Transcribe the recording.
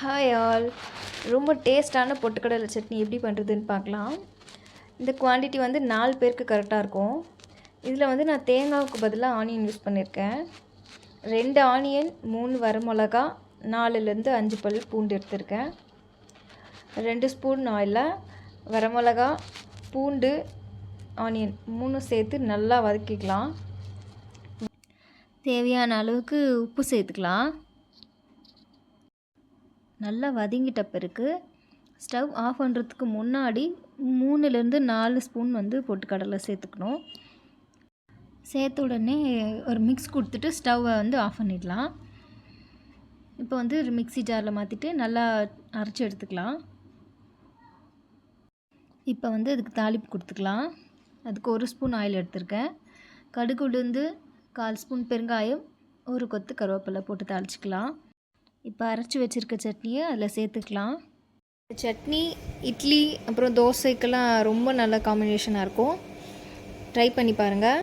Hi all ரொம்ப டேஸ்டான பொட்டுக்கடலை சட்னி எப்படி பண்ணுறதுன்னு பார்க்கலாம். இந்த குவான்டிட்டி வந்து நாலு பேருக்கு கரெக்டாக இருக்கும். இதில் வந்து நான் தேங்காவுக்கு பதிலாக ஆனியன் யூஸ் பண்ணியிருக்கேன் ரெண்டு ஆனியன் மூணு வரமிளகா நாலுலேருந்து அஞ்சு பல் பூண்டு எடுத்திருக்கேன். ரெண்டு ஸ்பூன் ஆயிலில் வரமிளகா பூண்டு ஆனியன் மூணும் சேர்த்து நல்லா வதக்கிக்கலாம். தேவையான அளவுக்கு உப்பு சேர்த்துக்கலாம். நல்லா வதங்கிட்ட பிறகு ஸ்டவ் ஆஃப் பண்ணுறதுக்கு முன்னாடி மூணுலேருந்து நாலு ஸ்பூன் வந்து பொட்டுக்கடலை சேர்த்துக்கணும். சேர்த்த உடனே ஒரு மிக்ஸ் கொடுத்துட்டு ஸ்டவ்வை வந்து ஆஃப் பண்ணிடலாம். இப்போ வந்து ஒரு மிக்ஸி ஜாரில் மாற்றிட்டு நல்லா அரைச்சி எடுத்துக்கலாம். இப்போ வந்து அதுக்கு தாளிப்பு கொடுத்துக்கலாம். அதுக்கு ஒரு ஸ்பூன் ஆயில் எடுத்திருக்கேன். கடுகு உளுந்து கால் ஸ்பூன் பெருங்காயம் ஒரு கொத்து கருவேப்பிலை போட்டு தாளிச்சிக்கலாம். இப்போ அரைச்சி வச்சுருக்க சட்னியை அதில் சேர்த்துக்கலாம். சட்னி இட்லி அப்புறம் தோசைக்கெல்லாம் ரொம்ப நல்ல காம்பினேஷனாக இருக்கும். ட்ரை பண்ணி பாருங்கள்